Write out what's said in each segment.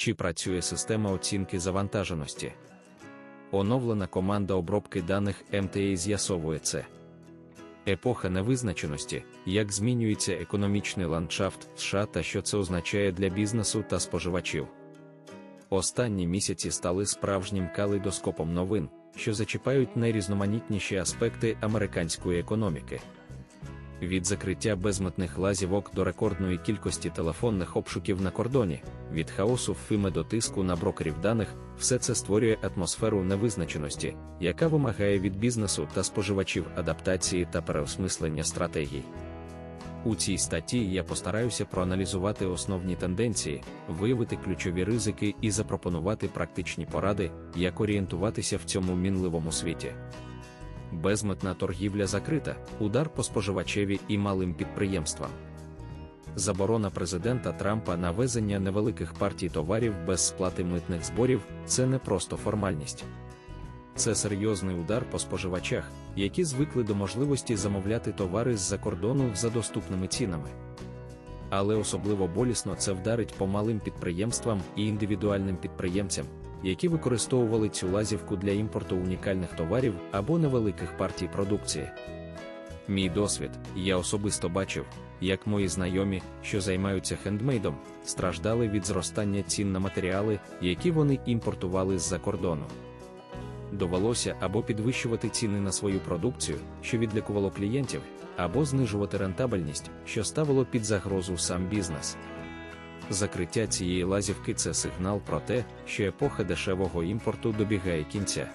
чи працює система оцінки завантаженості. Оновлена команда обробки даних МТА з'ясовує це. Епоха невизначеності, як змінюється економічний ландшафт США та що це означає для бізнесу та споживачів. Останні місяці стали справжнім калейдоскопом новин, що зачіпають найрізноманітніші аспекти американської економіки. Від закриття безмитних лазівок до рекордної кількості телефонних обшуків на кордоні, від хаосу ФИМЕ до тиску на брокерів даних, все це створює атмосферу невизначеності, яка вимагає від бізнесу та споживачів адаптації та переосмислення стратегій. У цій статті я постараюся проаналізувати основні тенденції, виявити ключові ризики і запропонувати практичні поради, як орієнтуватися в цьому мінливому світі. Безмитна торгівля закрита, удар по споживачеві і малим підприємствам. Заборона президента Трампа на везення невеликих партій товарів без сплати митних зборів це не просто формальність. Це серйозний удар по споживачах, які звикли до можливості замовляти товари з-за кордону за доступними цінами. Але особливо болісно це вдарить по малим підприємствам і індивідуальним підприємцям, які використовували цю лазівку для імпорту унікальних товарів або невеликих партій продукції. Мій досвід, я особисто бачив, як мої знайомі, що займаються хендмейдом, страждали від зростання цін на матеріали, які вони імпортували з-за кордону. Довелося або підвищувати ціни на свою продукцію, що відлікувало клієнтів, або знижувати рентабельність, що ставило під загрозу сам бізнес. Закриття цієї лазівки це сигнал про те, що епоха дешевого імпорту добігає кінця.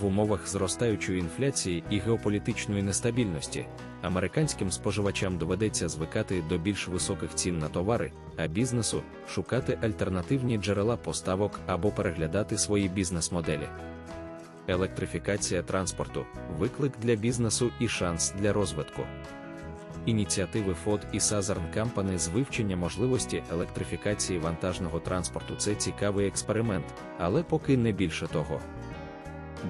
В умовах зростаючої інфляції і геополітичної нестабільності американським споживачам доведеться звикати до більш високих цін на товари, а бізнесу шукати альтернативні джерела поставок або переглядати свої бізнес-моделі. Електрифікація транспорту виклик для бізнесу і шанс для розвитку. Ініціативи Ford і Southern Company з вивчення можливості електрифікації вантажного транспорту це цікавий експеримент, але поки не більше того.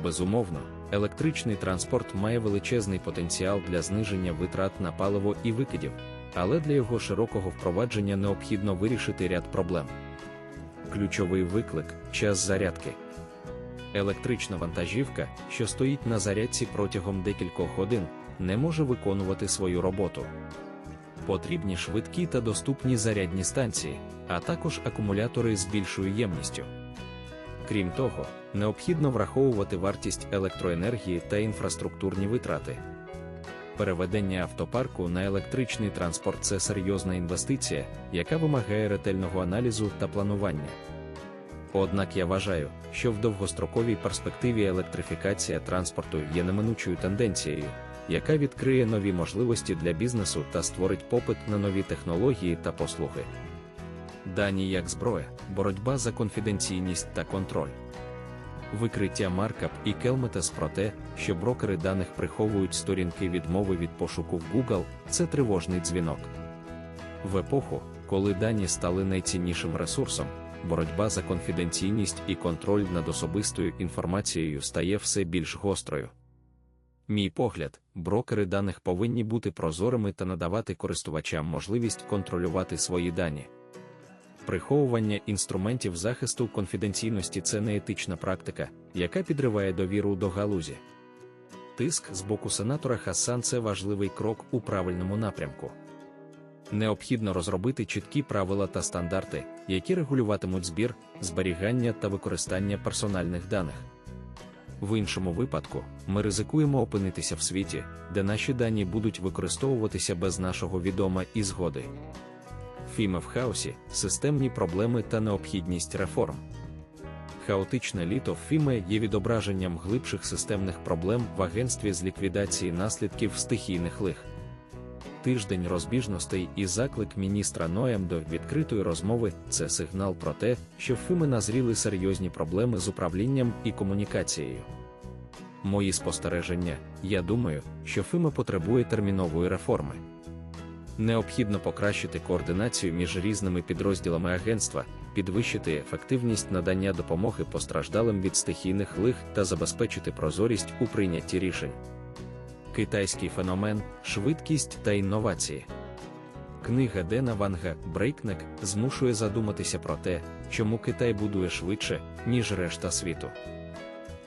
Безумовно, електричний транспорт має величезний потенціал для зниження витрат на паливо і викидів, але для його широкого впровадження необхідно вирішити ряд проблем. Ключовий виклик час зарядки. Електрична вантажівка, що стоїть на зарядці протягом декількох годин, не може виконувати свою роботу. Потрібні швидкі та доступні зарядні станції, а також акумулятори з більшою ємністю. Крім того, необхідно враховувати вартість електроенергії та інфраструктурні витрати. Переведення автопарку на електричний транспорт це серйозна інвестиція, яка вимагає ретельного аналізу та планування. Однак я вважаю, що в довгостроковій перспективі електрифікація транспорту є неминучою тенденцією, яка відкриє нові можливості для бізнесу та створить попит на нові технології та послуги. Дані як зброя, боротьба за конфіденційність та контроль. Викриття Маркап і Келметес про те, що брокери даних приховують сторінки відмови від пошуку в Google, це тривожний дзвінок. В епоху, коли дані стали найціннішим ресурсом, боротьба за конфіденційність і контроль над особистою інформацією стає все більш гострою. Мій погляд, брокери даних повинні бути прозорими та надавати користувачам можливість контролювати свої дані. Приховування інструментів захисту конфіденційності це неетична практика, яка підриває довіру до галузі. Тиск з боку сенатора Хасан це важливий крок у правильному напрямку. Необхідно розробити чіткі правила та стандарти, які регулюватимуть збір, зберігання та використання персональних даних. В іншому випадку, ми ризикуємо опинитися в світі, де наші дані будуть використовуватися без нашого відома і згоди. Фіме в хаосі, системні проблеми та необхідність реформ. Хаотичне літо Фіме є відображенням глибших системних проблем в агентстві з ліквідації наслідків стихійних лих. Тиждень розбіжностей і заклик міністра Ноєм до відкритої розмови це сигнал про те, що в Фіме назріли серйозні проблеми з управлінням і комунікацією. Мої спостереження, я думаю, що Фіме потребує термінової реформи. Необхідно покращити координацію між різними підрозділами агентства, підвищити ефективність надання допомоги постраждалим від стихійних лих та забезпечити прозорість у прийнятті рішень. Китайський феномен, швидкість та інновації. Книга Дена Ванга Брейкнек змушує задуматися про те, чому Китай будує швидше, ніж решта світу.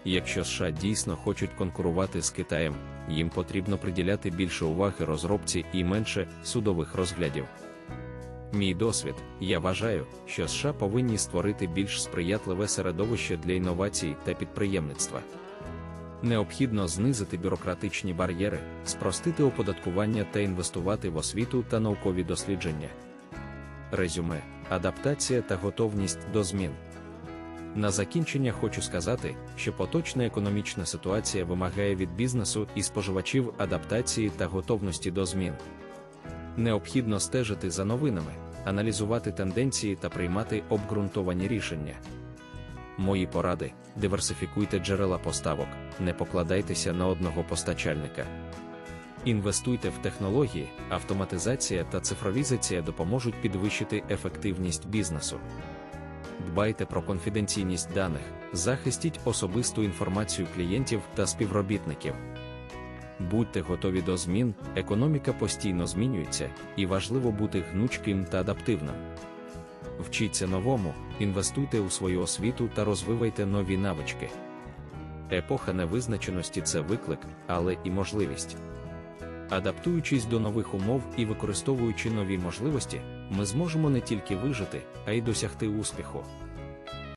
Якщо США дійсно хочуть конкурувати з Китаєм, їм потрібно приділяти більше уваги розробці і менше судових розглядів. Мій досвід, я вважаю, що США повинні створити більш сприятливе середовище для інновацій та підприємництва. Необхідно знизити бюрократичні бар'єри, спростити оподаткування та інвестувати в освіту та наукові дослідження. Резюме, адаптація та готовність до змін. На закінчення хочу сказати, що поточна економічна ситуація вимагає від бізнесу і споживачів адаптації та готовності до змін. Необхідно стежити за новинами, аналізувати тенденції та приймати обґрунтовані рішення. Мої поради: диверсифікуйте джерела поставок, не покладайтеся на одного постачальника. Інвестуйте в технології, автоматизація та цифровізація допоможуть підвищити ефективність бізнесу. Дбайте про конфіденційність даних, захистіть особисту інформацію клієнтів та співробітників. Будьте готові до змін, економіка постійно змінюється, і важливо бути гнучким та адаптивним. Вчіться новому, інвестуйте у свою освіту та розвивайте нові навички. Епоха невизначеності це виклик, але і можливість. Адаптуючись до нових умов і використовуючи нові можливості, ми зможемо не тільки вижити, а й досягти успіху.